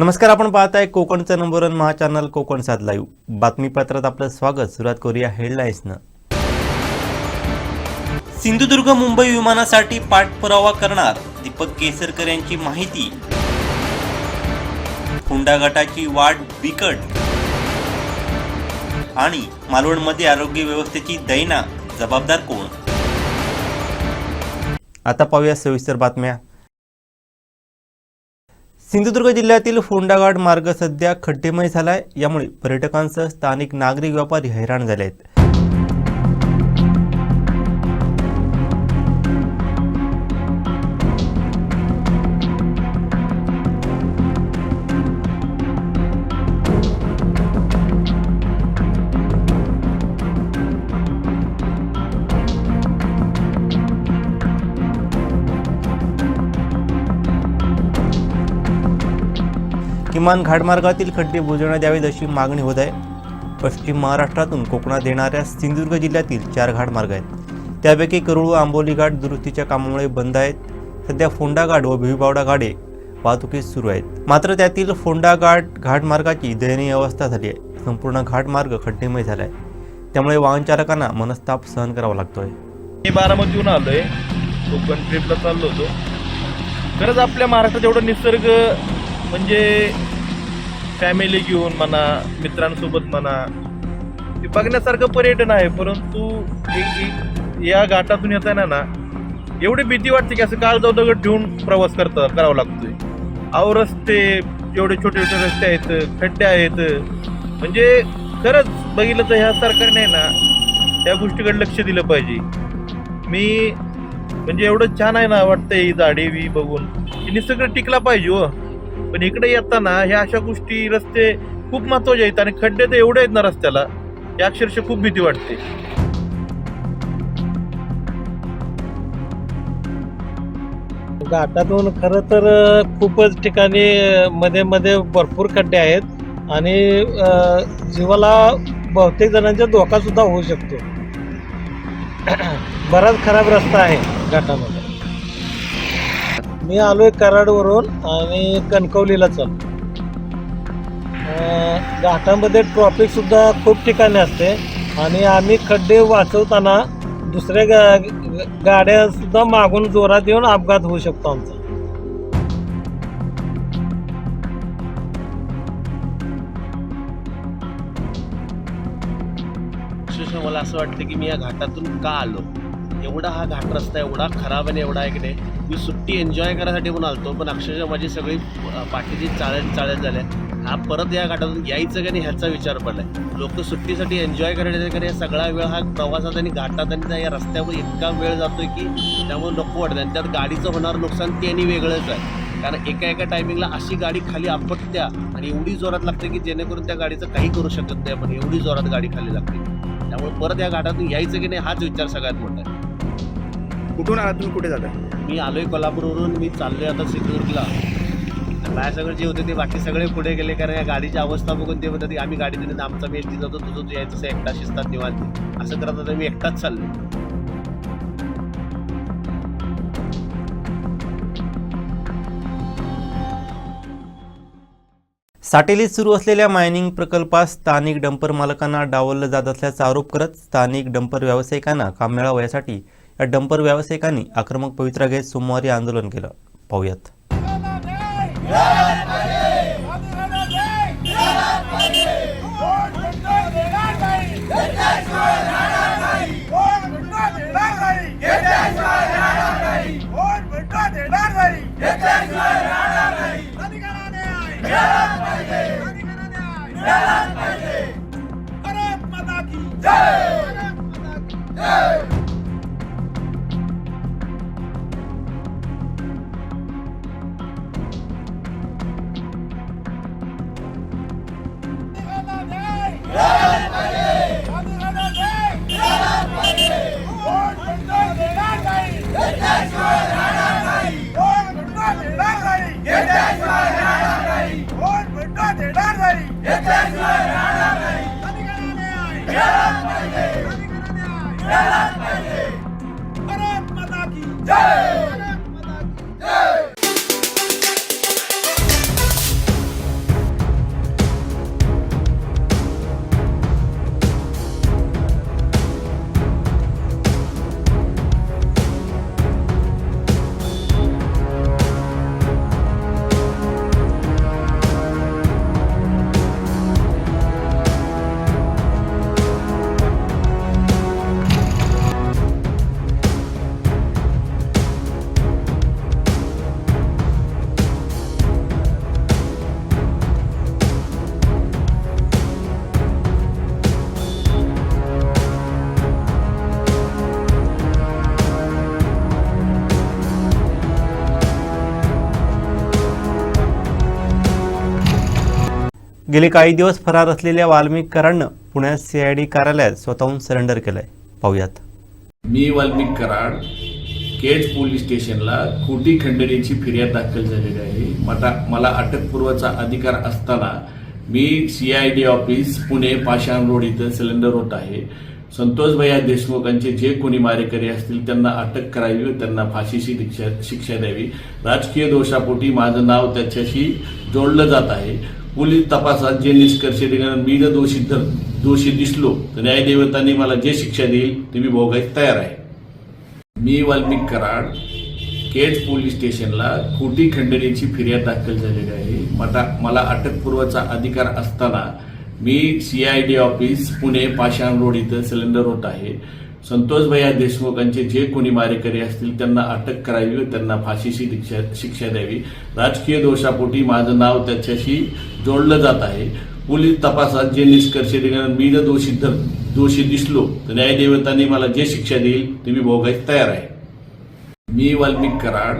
नमस्कार आपण पाहताय कोकणचं नंबर वन महा चॅनल कोकण सात लाईव्ह बातमीपत्रात आपलं स्वागत. सुरुवात करूया हेडलाईन्सनं सिंधुदुर्ग मुंबई विमानासाठी पाठपुरावा करणार. दीपक केसरकर यांची माहिती. हुंडा गटाची वाढ बिकट. आणि मालवणमध्ये आरोग्य व्यवस्थेची दैना. जबाबदार कोण? आता पाहूया सविस्तर बातम्या. सिंधुदुर्ग जिल्ह्यातील फोंडाघाट मार्ग सध्या खड्डेमय झाला आहे यामुळे पर्यटकांसह स्थानिक नागरिक व्यापारी हैराण झाले आहेत किमान घाटमार्गातील खड्डे बुजवण्यात यावेत अशी मागणी होत आहे. पश्चिम महाराष्ट्रातून कोकणात येणाऱ्या सिंधुदुर्ग जिल्ह्यातील चार घाटमार्ग आहेत. त्यापैकी करुळ आंबोली घाट दुरुस्तीच्या कामामुळे बंद आहेत. सध्या फोंडा घाट व भिवीबावडा घाटे वाहतुकीस सुरू आहेत. मात्र त्यातील फोंडा घाट घाटमार्गाची दयनीय अवस्था झाली आहे. संपूर्ण घाटमार्ग खड्डेमय झाला आहे. त्यामुळे वाहन चालकांना मनस्ताप सहन करावा लागतोय. मी बारामतीहून आलोय. कोकण ट्रिपला चाललो होतो. खरंच आपल्या महाराष्ट्रात एवढं निसर्ग म्हणजे फॅमिली घेऊन म्हणा मित्रांसोबत म्हणा ते बघण्यासारखं पर्यटन आहे परंतु एक- या घाटातून येताना ना एवढी भीती वाटते की असं काळ जाऊ दगड ठेवून प्रवास करता करावा लागतोय. अहो रस्ते एवढे छोटे छोटे रस्ते आहेत खड्डे आहेत. म्हणजे खरंच बघितलं तर ह्या सरकारने ना त्या गोष्टीकडे लक्ष दिलं पाहिजे. मी म्हणजे एवढं छान आहे ना वाटतंय ही झाडे वी बघून. की निसर्ग टिकला पाहिजे हो. पण इकडे येताना ह्या अशा गोष्टी रस्ते खूप महत्त्वाचे आहेत आणि खड्डे तर एवढे आहेत ना रस्त्याला या अक्षरशः खूप भीती वाटते. घाटातून खरं तर खूपच ठिकाणी मध्ये मध्ये भरपूर खड्डे आहेत आणि जीवाला बहुतेक जणांचा धोका सुद्धा होऊ शकतो. बराच खराब रस्ता आहे घाटामध्ये. मी आलोय कराडवरून आणि कणकवलीला चाललो घाटामध्ये ट्रॉफिक सुद्धा खूप ठिकाणी असते आणि आम्ही खड्डे वाचवताना दुसऱ्या गा गाड्या सुद्धा मागून जोरात येऊन अपघात होऊ शकतो आमचा. मला असं वाटतं की मी या घाटातून का आलो? एवढा हा घाट रस्ता एवढा खराब आणि एवढा इकडे नाही मी सुट्टी एन्जॉय करायसाठी म्हणून आलतो पण अक्षरशः माझी सगळी पाठीची चाळत चाळत झाल्या हा परत या घाटातून यायचं का नाही ह्याचा विचार पडलाय. लोक सुट्टीसाठी एन्जॉय करायला का सगळा वेळ हा प्रवासात आणि घाटात आणि त्या या रस्त्यावर इतका वेळ जातोय की त्यामुळे नको वाटतं आणि त्यात गाडीचं होणार नुकसान ते आणि वेगळंच आहे. कारण एका एका टायमिंगला अशी गाडी खाली आपटत्या आणि एवढी जोरात लागते की जेणेकरून त्या गाडीचं काही करू शकत नाही आपण. एवढी जोरात गाडी खाली लागते. त्यामुळे परत या घाटातून यायचं की नाही हाच विचार सगळ्यात मोठा आहे. कुठून आला तुम्ही? कुठे जाता मी आलोय कोल्हापूरवरून. मी चाललोय आता सिंधुदुर्गला. माझ्या सगळं जे होते ते बाकी सगळे पुढे गेले कारण या गाडीची अवस्था बघून ते म्हणतात की आम्ही गाडी दिली आमचा मी एकटी जातो तुझं तू यायचं असं एकटा शिस्तात निवांत. असं करत आता मी एकटाच चाललोय. साटेलीत सुरू असलेल्या मायनिंग प्रकल्पात स्थानिक डंपर मालकांना डावललं जात असल्याचा आरोप करत स्थानिक डंपर व्यावसायिकांना काम मिळावं यासाठी या डंपर व्यावसायिकांनी आक्रमक पवित्रा घेत सोमवारी आंदोलन केलं पाहूयात Yeah! गेले काही दिवस फरार असलेल्या वाल्मिक कराडनं पुण्यात सीआयडी कार्यालयात स्वतःहून सरेंडर केलंय. पाहूयात. मी वाल्मिक कराड केज पोलीस स्टेशनला खोटी खंडणीची फिर्याद दाखल झालेली आहे. मला मला अटकपूर्वाचा अधिकार असताना मी C I D office Pune Pashan road इथं सिलेंडर होत आहे. संतोष भैया देशमुखांचे जे कोणी मारेकरी असतील त्यांना अटक करावी व त्यांना फाशीची शिक्षा शिक्षा द्यावी. राजकीय दोषापोटी माझं नाव त्याच्याशी जोडलं जात आहे. पोलीस तपासात जे निष्कर्ष देणार मी जर दोषी तर दोषी दिसलो तर न्यायदेवतांनी मला जे शिक्षा देईल ते मी भोगायला तयार आहे. मी वाल्मिक कराड केज पोलीस स्टेशनला खोटी खंडणीची फिर्याद दाखल झालेली आहे. मला मला अटकपूर्वाचा अधिकार असताना मी C I D office Pune Pashan road इथं सिलेंडर होत आहे. संतोष भैया देशमुखांचे जे कोणी मारेकरी असतील त्यांना अटक करावी व त्यांना फाशीची शिक्षा शिक्षा द्यावी. राजकीय दोषापोटी माझं नाव त्याच्याशी जोडलं जात आहे. पोलीस तपासात जे निष्कर्ष देणार मी जर दोषी धर दोषी दिसलो तर न्यायदेवतांनी मला जे शिक्षा देईल ते मी भोगायला तयार आहे. मी वाल्मिक कराड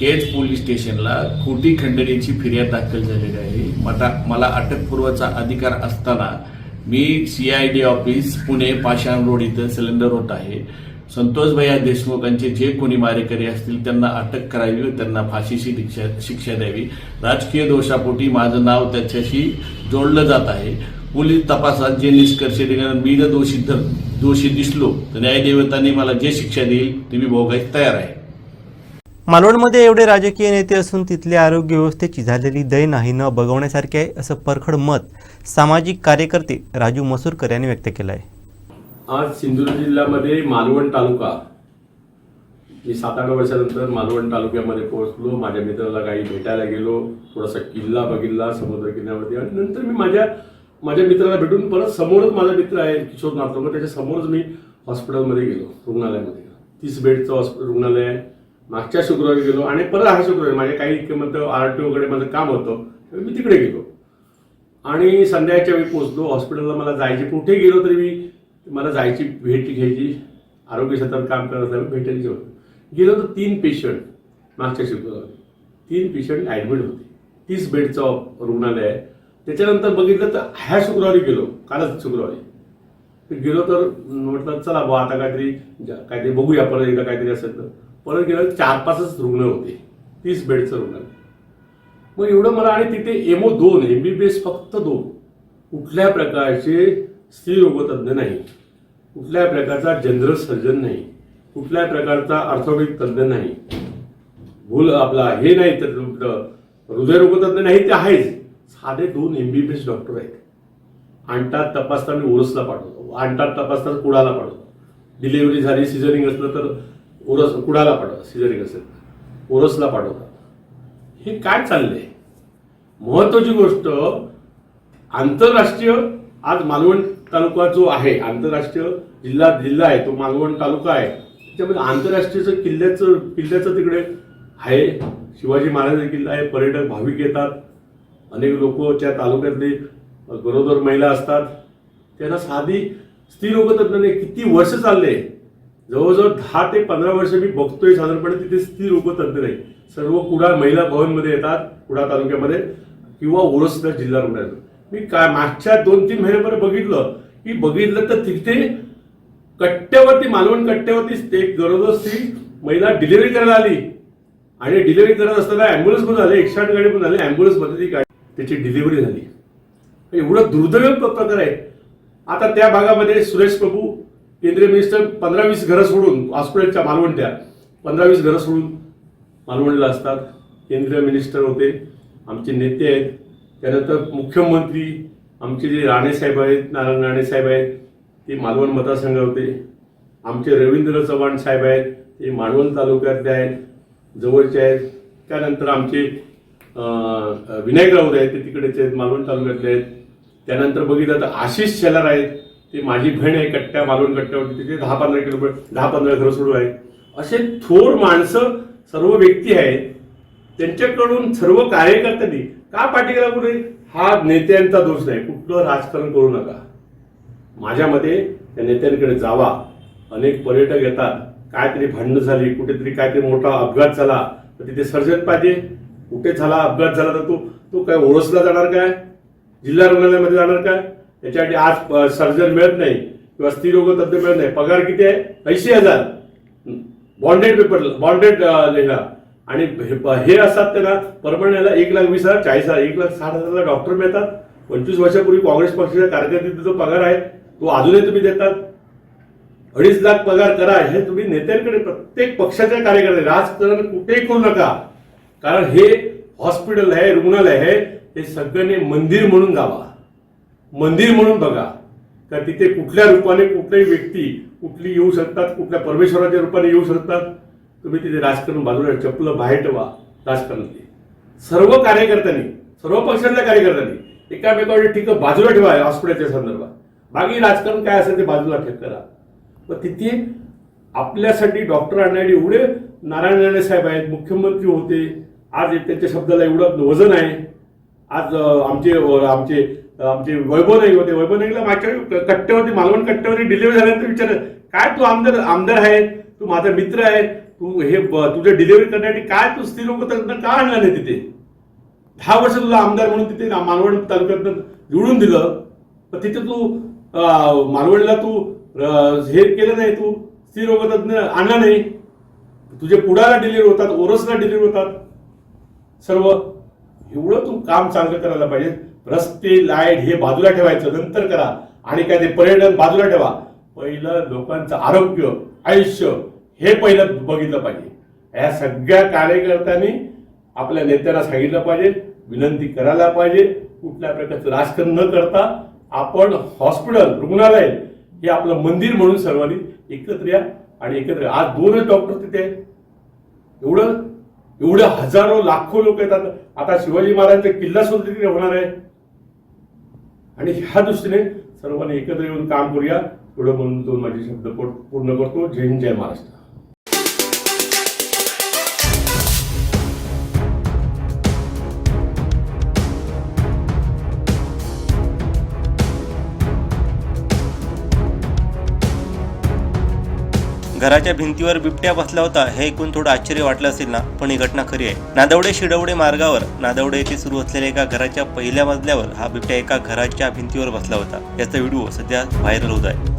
केज पोलीस स्टेशनला खोटी खंडणीची फिर्याद दाखल झालेली आहे. मला मला अटकपूर्वाचा अधिकार असताना मी C I D office Pune Pashan road इथं सिलेंडर होत आहे. संतोष भैया देशमुखांचे जे कोणी मारेकरी असतील त्यांना अटक करावी व त्यांना फाशीची शिक्षा शिक्षा द्यावी. राजकीय दोषापोटी माझं नाव त्याच्याशी जोडलं जात आहे. पोलीस तपासात जे निष्कर्ष देणार मी जर दोषी दोषी दिसलो तर न्यायदेवतांनी मला जे शिक्षा देईल ते मी भोगायला तयार आहे. मालवणमध्ये एवढे राजकीय नेते असून तिथल्या आरोग्य व्यवस्थेची झालेली दयना ही न बघवण्यासारखी आहे असं परखड मत सामाजिक कार्यकर्ते राजू मसूरकर यांनी व्यक्त केलं आहे आज सिंधुदुर्ग जिल्ह्यामध्ये मालवण तालुका मी सात आठ वर्षानंतर मालवण तालुक्यामध्ये पोहोचलो. माझ्या मित्राला काही भेटायला गेलो. थोडासा किल्ला बघितला समुद्र किनाऱ्यावरती. आणि नंतर मी माझ्या माझ्या मित्राला भेटून परत समोरच माझा मित्र आहे किशोर नाथोकर त्याच्या समोरच मी हॉस्पिटलमध्ये गेलो रुग्णालयामध्ये. तीस बेडचं हॉस्पिटल रुग्णालय आहे. मागच्या शुक्रवारी गेलो आणि परत हा शुक्रवारी माझ्या काही म्हणतं आर टी ओकडे माझं काम होतं मी तिकडे गेलो. आणि संध्याकाळच्या वेळी पोहोचलो हॉस्पिटलला मला जायचे कुठे गेलो तरी मी मला जायची भेट घ्यायची आरोग्य क्षेत्रात काम करत असल्यामुळे भेटायची होतं गेलो. तर तीन पेशंट मागच्या शुक्रवारी. तीन पेशंट ॲडमिट होते. तीस बेडचं रुग्णालय आहे. त्याच्यानंतर बघितलं तर ह्या शुक्रवारी गेलो कालच शुक्रवारी. तर गेलो तर म्हटलं चला बुवा आता काहीतरी काहीतरी बघूया परत एकदा काहीतरी असेल तर. परत गेलं चार पाचच रुग्ण होते. तीस बेडचं रुग्णालय मग एवढं मला आणि तिथे एमओ दोन एम बी बी एस फक्त दोन. कुठल्या प्रकारचे स्त्री रोगतज्ञ नाही. कुठल्या प्रकारचा जनरल सर्जन नाही. कुठल्या प्रकारचा ऑर्थोपेडिक तज्ज्ञ नाही. भूल आपला हे नाही तर हृदयरोगतज्ञ नाही ते आहेच. साधे दोन M B B S doctor आहेत. आणतात तपासता मी ओरसला पाठवतो. आणतात तपासता कुडाला पाठवतो. डिलिव्हरी झाली सिझरिंग असलं तर ओरस कुडाला पाठवतात सिझरिंग असेल ओरसला पाठवतात. हे काय चाललंय? महत्वाची गोष्ट आंतरराष्ट्रीय आज मालवण तालुका जो आहे आंतरराष्ट्रीय जिल्हा जिल्हा आहे तो मालवण तालुका आहे. त्याच्यामध्ये आंतरराष्ट्रीयचं किल्ल्याचं किल्ल्याचं तिकडे आहे. शिवाजी महाराजांचा किल्ला आहे पर्यटक भाविक येतात. अनेक लोक त्या तालुक्यातले गरोदर महिला असतात. त्यांना साधी स्त्री रोगतज्ञाने किती वर्ष चालले जवळजवळ दहा ते पंधरा वर्ष मी बघतोय साधारणपणे तिथे स्त्री रोगतज्ञ नाही सर्व कुडा महिला भवनमध्ये येतात कुडा तालुक्यामध्ये किंवा ओरसदार जिल्हा रुग्णालय मी काय मागच्या दोन तीन महिन्यापर्यंत बघितलं. की बघितलं तर तिथे कट्ट्यावरती मालवण कट्ट्यावरती एक गरोदर स्त्री महिला डिलिव्हरी करायला आली. आणि डिलिव्हरी करत असताना अँब्युलन्स पण झाले एकशे आठ गाडी पण झाली अँब्युलन्समध्ये ती गाडी त्याची डिलिव्हरी झाली. एवढं दुर्दैव प्रकार आहे. आता त्या भागामध्ये सुरेश प्रभू केंद्रीय मिनिस्टर पंधरा वीस घरं सोडून हॉस्पिटलच्या मालवणत्या पंधरा वीस घरं सोडून मालवणला असतात. केंद्रीय मिनिस्टर होते आमचे नेते आहेत. त्यानंतर मुख्यमंत्री आमचे जे राणेसाहेब आहेत नारायण राणेसाहेब आहेत ते मालवण मतदारसंघ होते. आमचे रवींद्र चव्हाण साहेब आहेत ते मालवण तालुक्यातले आहेत जवळचे आहेत. त्यानंतर आमचे विनायक राऊत आहेत ते तिकडेचे आहेत मालवण तालुक्यातले आहेत. त्यानंतर बघितलं तर आशिष शेलार आहेत. ते माझी बहीण आहे कट्ट्या मालवण कट्ट्यावरती तिथे दहा पंधरा किलोमीटर दहा पंधरा घरं सोडून आहे. असे थोर माणसं सर्व व्यक्ती आहेत त्यांच्याकडून सर्व कार्यकर्त्यांनी का पाठीला कुठे हा नेत्यांचा दोष नाही कुठलं राजकारण करू नका. माझ्या मते त्या नेत्यांकडे जावा. अनेक पर्यटक येतात काहीतरी भांडणं झाली कुठेतरी काहीतरी मोठा अपघात झाला तर तिथे सर्जन पाहिजे. कुठे झाला अपघात झाला तर तो तो काय ओळखला जाणार काय? जिल्हा रुग्णालयामध्ये जाणार काय? त्याच्यासाठी आज सर्जन मिळत नाही किंवा स्त्रीरोग तज्ञ मिळत नाही. पगार किती आहे? ऐंशी हजार. बॉन्डेड पेपर बॉन्डेड लिहिला आणि हे- असतात त्यांना परमनंटला एक लाख वीस हजार चाळीस हजार एक लाख साठ हजारला डॉक्टर मिळतात. पंचवीस वर्षापूर्वी काँग्रेस पक्षाच्या कार्यकर्त्यांचा जो पगार आहे. तो अजूनही तुम्ही देतात. अडीच लाख पगार करा हे तुम्ही नेत्यांकडे प्रत्येक पक्षाच्या कार्यकर्ते राजकारण कुठेही करू नका. कारण हे हॉस्पिटल आहे रुग्णालय आहे हे सगळ्यांनी मंदिर म्हणून जावा मंदिर म्हणून बघा. का तिथे कुठल्या रूपाने कुठल्याही व्यक्ती कुठली येऊ शकतात कुठल्या परमेश्वराच्या रूपाने येऊ शकतात तुम्ही तिथे राजकारण बाजूला चपलं बाहेर ठेवा राजकारणातली. सर्व कार्यकर्त्यांनी सर्व पक्षातल्या कार्यकर्त्यांनी एकामेकावर ठीक बाजूला ठेवा हॉस्पिटलच्या संदर्भात. बाकी राजकारण काय असेल ते बाजूला ठेक करा. मग तिथे आपल्यासाठी डॉक्टर आणण्यासाठी एवढे नारायण राणे साहेब आहेत मुख्यमंत्री होते. आज त्यांच्या शब्दाला एवढं वजन आहे. आज आमचे आमचे आमचे वैभव नाईक होते. वैभव नाईकला माझ्या वेळी कट्ट्यावरती मालवण कट्ट्यावरती डिलिव्हरी झाल्यानंतर विचार काय तू आमदार आमदार आहे तू माझा मित्र आहे तू हे ब- तुझ्या डिलिव्हरी करण्यासाठी काय तू स्त्री लोक का आणला नाही तिथे? दहा वर्ष तुला आमदार म्हणून तिथे मालवण तालुक्यात निवडून दिलं. पण तिथे तू मालवणला तू हे केलं नाही तू स्त्री रोग आणला नाही. तुझे पुढाला डिलिव्हरी होतात ओरसला डिलिव्हरी होतात. सर्व एवढं तू काम चांगलं करायला पाहिजे. रस्ते लाइट हे बाजूला ठेवायचं नंतर करा. आणि काय ते पर्यटन बाजूला ठेवा. पहिलं लोकांचं आरोग्य आयुष्य हे पहिलं बघितलं पाहिजे. या सगळ्या कार्यकर्त्यांनी आपल्या नेत्यांना सांगितलं पाहिजे विनंती करायला पाहिजे. कुठल्या प्रकारचं राजकारण न करता आपण हॉस्पिटल रुग्णालय हे आपलं मंदिर म्हणून सर्वांनी एकत्र या आणि एकत्र या. आज दोनच डॉक्टर तिथे एवढं एवढं हजारो लाखो लोक येतात. आता शिवाजी महाराजांचा किल्ला सुद्धा तिथे होणार आहे. आणि ह्या दृष्टीने सर्वांनी एकत्र येऊन काम करूया. एवढं म्हणून दोन माझे शब्द पूर्ण पूर्ण करतो. जय हिंद जय महाराष्ट्र. घराच्या भिंतीवर बिबट्या बसला होता हे ऐकून थोडं आश्चर्य वाटलं असेल ना? पण ही घटना खरी आहे. नादवडे शिडवडे मार्गावर नादवडे येथे सुरू असलेल्या एका घराच्या पहिल्या मजल्यावर हा बिबट्या एका घराच्या भिंतीवर बसला होता. याचा व्हिडिओ सध्या व्हायरल होत आहे.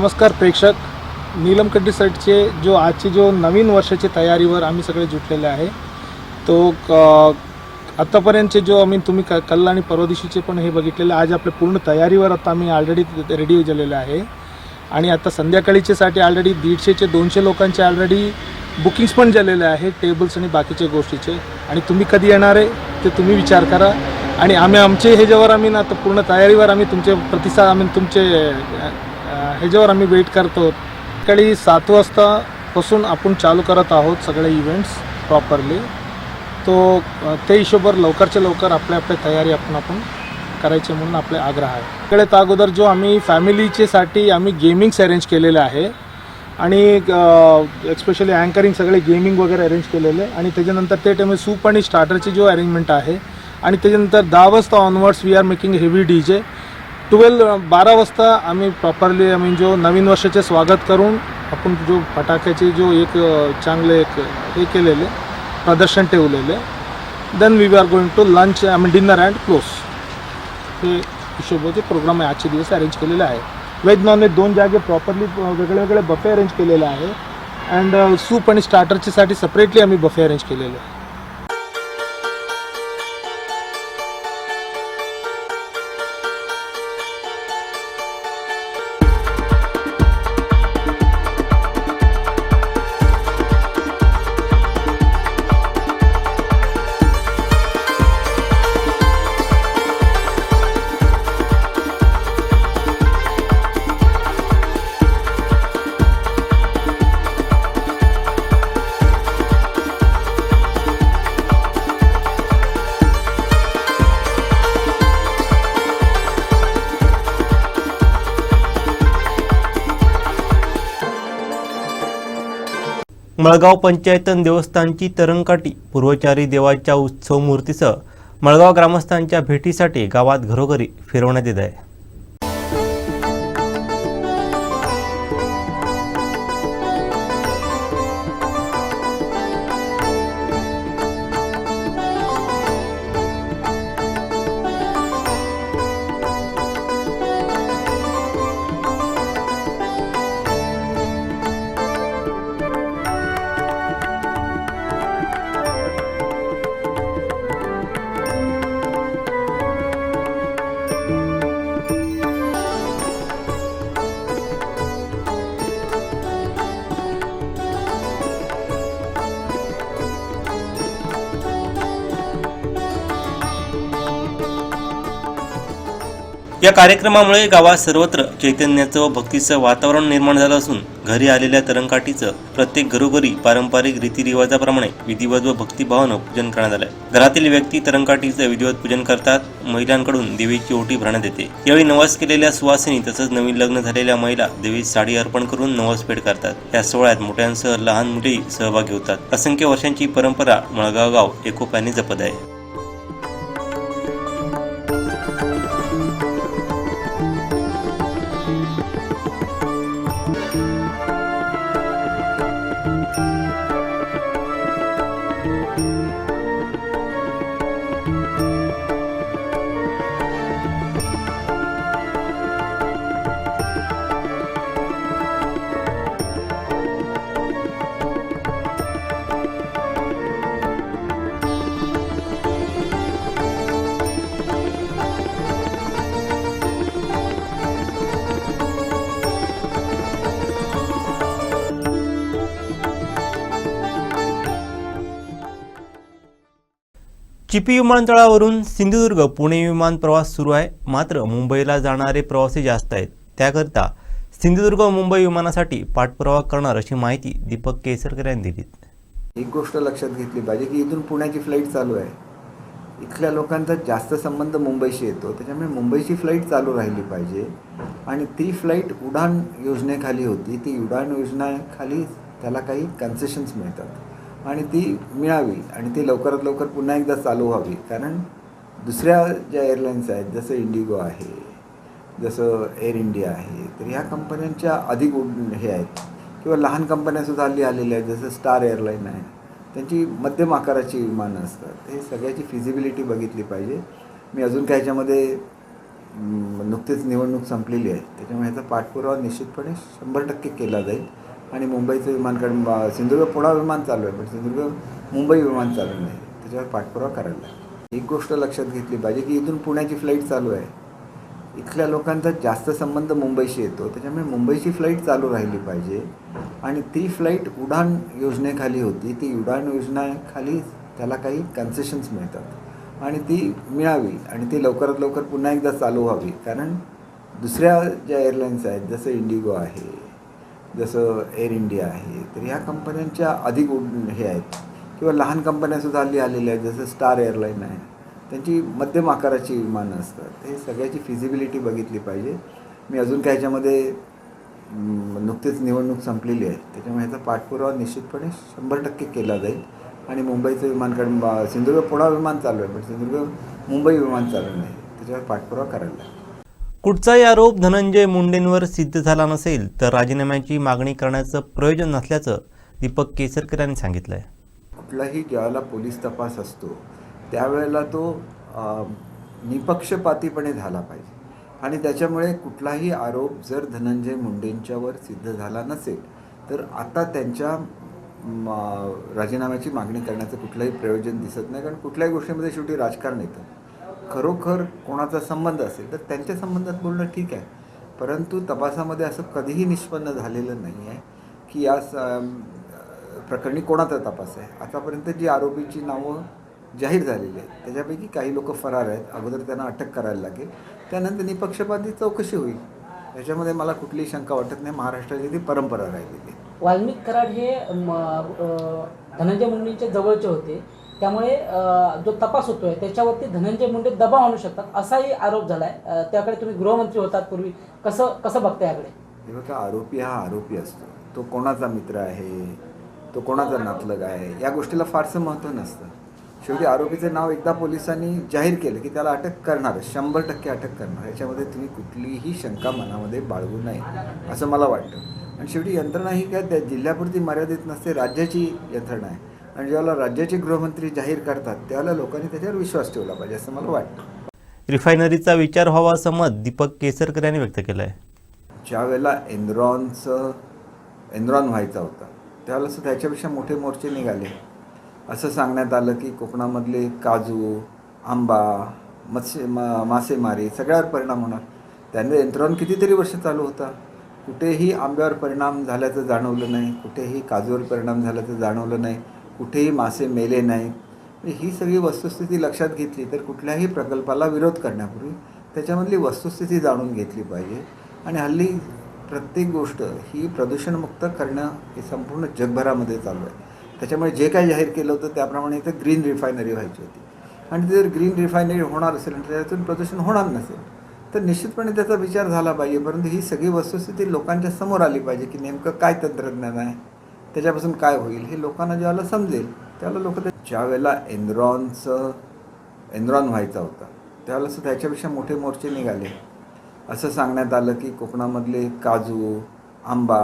नमस्कार प्रेक्षक. नीलम कड्डी सेटचे जो आजची जो नवीन वर्षाची तयारीवर आम्ही सगळे जुटलेले आहे. तो क- आत्तापर्यंतचे जो आम्ही तुम्ही क कल आणि परवा दिवशीचे पण हे बघितलेले आज आपल्या पूर्ण तयारीवर आता आम्ही ऑलरेडी रेडी झालेले आहे. आणि आता संध्याकाळीचेसाठी ऑलरेडी दीडशेचे दोनशे लोकांचे ऑलरेडी बुकिंग्स पण झालेले आहे टेबल्स आणि बाकीचे गोष्टीचे. आणि तुम्ही कधी येणार आहे ते तुम्ही विचार करा. आणि आम्ही आमचे ह्याच्यावर आम्ही ना आता पूर्ण तयारीवर आम्ही तुमचे प्रतिसाद आम्ही तुमचे ह्याच्यावर आम्ही वेट करतो. सकाळी सात वाजतापासून आपण चालू करत आहोत सगळे इव्हेंट्स प्रॉपरली तो त्या हिशोबर लवकरच्या लवकर आपल्या आपल्या तयारी आपण आपण करायची म्हणून आपले आग्रह आहे. सगळ्यात अगोदर जो आम्ही फॅमिलीचेसाठी आम्ही गेमिंग्स अरेंज केलेले आहे. आणि एक्स्पेशली अँकरिंग सगळे गेमिंग वगैरे अरेंज केलेले. आणि त्याच्यानंतर ते टाइम सूप आणि स्टार्टरची जो अरेंजमेंट आहे. आणि त्याच्यानंतर दहा वाजता onwards we are making heavy D J twelve बारा वाजता आम्ही प्रॉपरली आम्ही जो नवीन वर्षाचे स्वागत करून आपण जो फटाक्याचे जो एक चांगले एक हे केलेले प्रदर्शन ठेवलेले then we are going to lunch I mean dinner and close हे हिशोबाचे प्रोग्राम आहे. आजचे दिवस अरेंज केलेले आहे. व्हेज नॉन व्हेज दोन जागे प्रॉपरली वेगळे वेगळे बफे अरेंज केलेले आहे. अँड सूप आणि स्टार्टरच्यासाठी सेपरेटली आम्ही बफे अरेंज केलेले. आहे मळगाव पंचायतन देवस्थानची तरंगकाठी पूर्वचारी देवाच्या उत्सव मूर्तीसह मळगाव ग्रामस्थांच्या भेटीसाठी गावात घरोघरी फिरवण्यात येत आहे. या कार्यक्रमामुळे गावात सर्वत्र चैतन्याचं व भक्तीचं वातावरण निर्माण झालं असून घरी आलेल्या तरंगकाठीचं प्रत्येक घरोघरी पारंपरिक रीतिरिवाजाप्रमाणे विधिवत व भक्तिभावानं पूजन करण्यात आलं घरातील व्यक्ती तरंगकाठीचं विधिवत पूजन करतात महिलांकडून देवीची ओटी भरण्यात येते. यावेळी नवस केलेल्या सुवासिनी तसंच नवीन लग्न झालेल्या महिला देवी साडी अर्पण करून नवस पेट करतात. या सोहळ्यात मोठ्यांसह लहान मुलेही सहभागी होतात. असंख्य वर्षांची परंपरा मळगाव गाव एकोप्याने जपत आहे. चिपी विमानतळावरून सिंधुदुर्ग पुणे विमान प्रवास सुरू आहे. मात्र मुंबईला जाणारे प्रवासी जास्त आहेत. त्याकरिता सिंधुदुर्ग मुंबई विमानासाठी पाठपुरावा करणार अशी माहिती दीपक केसरकर यांनी दिली. एक गोष्ट लक्षात घेतली पाहिजे की इथून पुण्याची फ्लाईट चालू आहे. इथल्या लोकांचा जास्त संबंध मुंबईशी येतो. त्याच्यामुळे मुंबईची फ्लाईट चालू राहिली पाहिजे. आणि ती फ्लाईट उडान योजनेखाली होती. ती उडान योजनेखाली त्याला काही कन्सेशन्स मिळतात. आणि ती मिळावी आणि ती लवकरात लवकर पुन्हा एकदा चालू व्हावी. कारण दुसऱ्या ज्या एअरलाईन्स आहेत जसं इंडिगो आहे जसं एअर इंडिया आहे तर ह्या कंपन्यांच्या अधिक उड हे आहेत. किंवा लहान कंपन्यासुद्धा हल्ली आलेल्या आहेत जसं स्टार एअरलाईन आहे. त्यांची मध्यम आकाराची विमानं असतात. हे सगळ्याची फिजिबिलिटी बघितली पाहिजे. मी अजून काय ह्याच्यामध्ये नुकतीच निवडणूक संपलेली आहे. त्याच्यामुळे ह्याचा पाठपुरावा निश्चितपणे शंभर टक्के केला जाईल. आणि मुंबईचं विमान सिंधुदुर्ग पुणा विमान चालू आहे पण सिंधुदुर्ग मुंबई विमान चालू नाही. त्याच्यावर पाठपुरावा करायला लागेल. एक गोष्ट लक्षात घेतली पाहिजे की इथून पुण्याची फ्लाईट चालू आहे. इथल्या लोकांचा जास्त संबंध मुंबईशी येतो त्याच्यामुळे मुंबईची फ्लाईट चालू राहिली पाहिजे. आणि ती फ्लाईट उडान योजनेखाली होती. ती उडान योजनेखाली त्याला काही कन्सेशन्स मिळतात. आणि ती मिळावी आणि ती लवकरात लवकर पुन्हा एकदा चालू व्हावी. कारण दुसऱ्या ज्या एअरलाईन्स आहेत जसं इंडिगो आहे जसं एअर इंडिया आहे तर ह्या कंपन्यांच्या अधिक हे आहेत. किंवा लहान कंपन्यासुद्धा हल्ली आलेल्या आहेत जसं स्टार एअरलाईन आहे. त्यांची मध्यम आकाराची विमानं असतात. हे सगळ्याची फिजिबिलिटी बघितली पाहिजे. मी अजून काय ह्याच्यामध्ये नुकतीच निवडणूक संपलेली आहे. त्याच्यामुळे ह्याचा पाठपुरावा निश्चितपणे शंभर टक्के केला जाईल. आणि मुंबईचं विमान कारण सिंधुदुर्ग पुणा विमान चालू आहे पण सिंधुदुर्ग मुंबई विमान चालू नाही. त्याच्यावर पाठपुरावा करायला लागेल. कुठचाही आरोप धनंजय मुंडेंवर सिद्ध झाला नसेल तर राजीनाम्याची मागणी करण्याचं प्रयोजन नसल्याचं दीपक केसरकर यांनी सांगितलं आहे कुठलाही ज्यावेळेला पोलीस तपास असतो त्यावेळेला तो निपक्षपातीपणे झाला पाहिजे. आणि त्याच्यामुळे कुठलाही आरोप जर धनंजय मुंडेंच्यावर सिद्ध झाला नसेल तर आता त्यांच्या राजीनाम्याची मागणी करण्याचं कुठलंही प्रयोजन दिसत नाही कारण कुठल्याही गोष्टीमध्ये शेवटी राजकारण येतं. खरोखर कोणाचा संबंध असेल तर त्यांच्या संबंधात बोलणं ठीक आहे. परंतु तपासामध्ये असं कधीही निष्पन्न झालेलं नाही आहे की या प्रकरणी कोणाचा तपास आहे. आतापर्यंत जी आरोपीची नावं जाहीर झालेली आहेत त्याच्यापैकी काही लोक फरार आहेत. अगोदर त्यांना अटक करायला लागेल. त्यानंतर निपक्षपाती चौकशी होईल. याच्यामध्ये मला कुठलीही शंका वाटत नाही. महाराष्ट्राची ती परंपरा राहिलेली वाल्मिक कराड हे धनंजय मुंडेंच्या जवळचे होते. त्यामुळे जो तपास होतोय त्याच्यावरती धनंजय मुंडे दबाव आणू शकतात असाही आरोप झालाय. त्याकडे तुम्ही गृहमंत्री होतात पूर्वी. कसं कसं बघता याकडे? बघा आरोपी हा आरोपी असतो. तो कोणाचा मित्र आहे? तो कोणाचा नातलग आहे? या गोष्टीला फारसं महत्त्व नसतं. शेवटी आरोपीचं नाव एकदा पोलिसांनी जाहीर केलं की त्याला अटक करणार शंभर टक्के अटक करणार. याच्यामध्ये तुम्ही कुठलीही शंका मनामध्ये बाळगू नये असं मला वाटतं. आणि शेवटी यंत्रणा ही काय त्या जिल्ह्यापुरती मर्यादित नसते राज्याची यंत्रणा आहे. आणि ज्यावेळेला राज्याचे गृहमंत्री जाहीर करतात त्यावेळेला लोकांनी त्याच्यावर विश्वास ठेवला पाहिजे असं मला वाटतं. रिफायनरीचा विचार व्हावा असं मत दीपक केसरकर यांनी व्यक्त केलं आहे ज्या वेळेला एनरॉनचं एनरॉन व्हायचा होता त्यावेळेला सुद्धा त्याच्यापेक्षा मोठे मोर्चे निघाले. असं सांगण्यात आलं की कोकणामधले काजू आंबा मत्स्य मा मासेमारी सगळ्यावर परिणाम होणार. त्याने एनरॉन कितीतरी वर्ष चालू होता. कुठेही आंब्यावर परिणाम झाल्याचं जाणवलं नाही कुठेही काजूवर परिणाम झाल्याचं जाणवलं नाही. कुठेही मासे मेले नाहीत ही सगळी वस्तुस्थिती लक्षात घेतली तर कुठल्याही प्रकल्पाला विरोध करण्यापूर्वी त्याच्यामधली वस्तुस्थिती जाणून घेतली पाहिजे. आणि हल्ली प्रत्येक गोष्ट ही प्रदूषणमुक्त करणं हे संपूर्ण जगभरामध्ये चालू आहे. त्याच्यामुळे जे काही जाहीर केलं होतं त्याप्रमाणे इथं ग्रीन रिफायनरी व्हायची होती. आणि ती जर ग्रीन रिफायनरी होणार असेल आणि त्याच्यातून प्रदूषण होणार नसेल तर निश्चितपणे त्याचा विचार झाला पाहिजे. परंतु ही सगळी वस्तुस्थिती लोकांच्या समोर आली पाहिजे की नेमकं काय तंत्रज्ञान आहे त्याच्यापासून काय होईल हे लोकांना ज्याला समजेल त्यावेळेला लोक ज्या वेळेला एनरॉनचं एनरॉन व्हायचा होता त्यावेळेला सुद्धा त्याच्यापेक्षा मोठे मोर्चे निघाले. असं सांगण्यात आलं की कोकणामधले काजू आंबा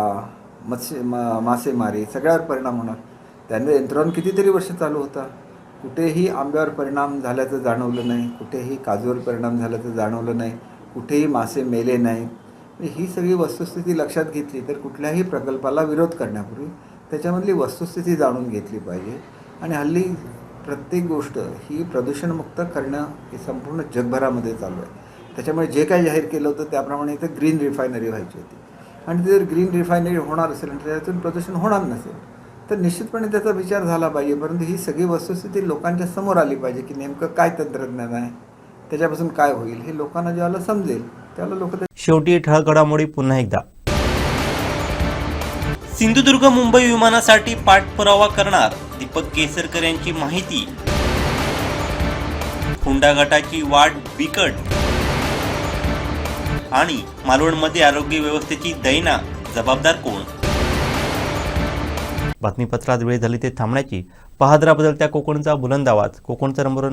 मत्स्य मा मासेमारी सगळ्यावर परिणाम होणार. त्याने एनरॉन कितीतरी वर्ष चालू होता. कुठेही आंब्यावर परिणाम झाल्याचं जाणवलं नाही कुठेही काजूवर परिणाम झाल्याचं जाणवलं नाही कुठेही मासे मेले नाही ही सगळी वस्तुस्थिती लक्षात घेतली तर कुठल्याही प्रकल्पाला विरोध करण्यापूर्वी त्याच्यामधली वस्तुस्थिती जाणून घेतली पाहिजे. आणि हल्ली प्रत्येक गोष्ट ही प्रदूषणमुक्त करणं हे संपूर्ण जगभरामध्ये चालू आहे. त्याच्यामुळे जे काही जाहीर केलं होतं त्याप्रमाणे इथं ग्रीन रिफायनरी व्हायची होती. आणि ती जर ग्रीन रिफायनरी होणार असेल आणि त्याच्यातून प्रदूषण होणार नसेल तर निश्चितपणे त्याचा विचार झाला पाहिजे. परंतु ही सगळी वस्तुस्थिती लोकांच्या समोर आली पाहिजे की नेमकं काय तंत्रज्ञान आहे त्याच्यापासून काय होईल हे लोकांना ज्याला समजेल त्याला लोक शेवटी ठळक घडामोडी पुन्हा एकदा. सिंधुदुर्ग मुंबई विमानासाठी पाठपुरावा करणार दीपक केसरकर यांची माहिती. हुंडा गटाची वाट बिकट. आणि मालवणमध्ये आरोग्य व्यवस्थेची दैना जबाबदार कोण? बातमीपत्रात वेळ झाली ते थांबण्याची. पहादरा बदलत्या कोकणचा बुलंद आवाज. कोकणचा नंबर